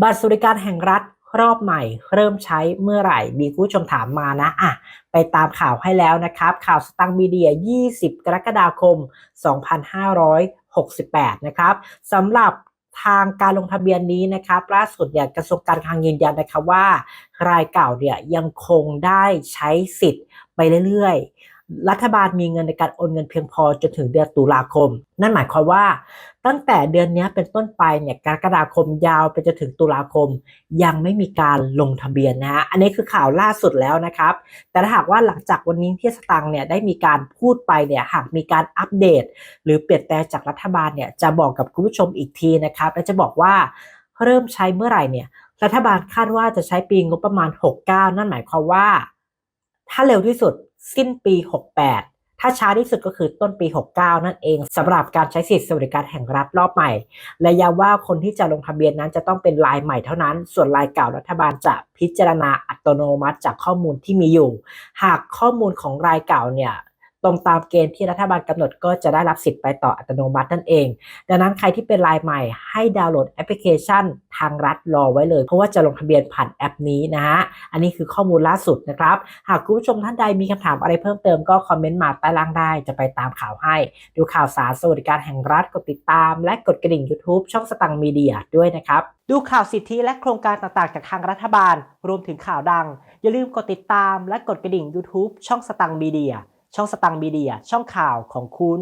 บัตรสวัสดิการแห่งรัฐรอบใหม่ เริ่มใช้เมื่อไหร่มีผู้ชมถามมานะอะไปตามข่าวให้แล้วนะครับ ข่าวสตังค์มีเดีย 20 กรกฎาคม 2568 นะครับสำหรับทางการลงทะเบียนนี้นะครับล่าสุดเนี่ยกระทรวงการคลังยืนยันนะครับว่ารายเก่าเนี่ยยังคงได้ใช้สิทธิ์ไปเรื่อย รัฐบาลมีเงินในการโอนเงินเพียงพอจนถึงเดือนตุลาคม นั่นหมายความว่า ตั้งแต่เดือนนี้เป็นต้นไปเนี่ยกรกฎาคมยาวไปจนถึงตุลาคม ยังไม่มีการลงทะเบียนนะฮะอันนี้คือข่าวล่าสุดแล้วนะครับ แต่ถ้าหากว่าหลังจากวันนี้ที่สตังค์เนี่ยได้มีการพูดไปเนี่ยหากมีการอัปเดต หรือเปลี่ยนแปลงจากรัฐบาลเนี่ยจะบอกกับคุณผู้ชมอีกทีนะครับและจะบอกว่าเริ่มใช้เมื่อไหร่เนี่ยรัฐบาลคาดว่าจะใช้ปีงบประมาณ 69 นั่นหมายความว่า ถ้าเร็วที่สุดสิ้นปี 68 ถ้าช้าที่สุดก็คือต้นปี 69 นั่นเองสำหรับการใช้สิทธิสวัสดิการแห่งรัฐรอบใหม่และย้ำว่าคนที่จะลงทะเบียนนั้นจะต้องเป็นรายใหม่เท่านั้น ส่วนรายเก่ารัฐบาลจะพิจารณาอัตโนมัติจากข้อมูลที่มีอยู่ หากข้อมูลของรายเก่าเนี่ย ตรงตามเกณฑ์ที่รัฐบาลกำหนดก็จะได้รับสิทธิ์ไปต่ออัตโนมัตินั่นเอง ดังนั้นใครที่เป็นรายใหม่ให้ดาวน์โหลดแอปพลิเคชันทางรัฐรอไว้เลย เพราะว่าจะลงทะเบียนผ่านแอปนี้นะฮะ อันนี้คือข้อมูลล่าสุดนะครับ หากคุณผู้ชมท่านใดมีคำถามอะไรเพิ่มเติมก็คอมเมนต์มาใต้ล่างได้ จะไปตามข่าวให้ ดูข่าวสารสวัสดิการแห่งรัฐกดติดตาม และกดกระดิ่ง YouTube ช่องสตังค์มีเดียด้วยนะครับ ดูข่าวสิทธิและโครงการต่างๆ จากทางรัฐบาล รวมถึงข่าวดัง อย่าลืมกดติดตามและกดกระดิ่ง YouTube ช่องสตังค์มีเดีย ช่องสตังบีเดียช่องข่าวของคุณ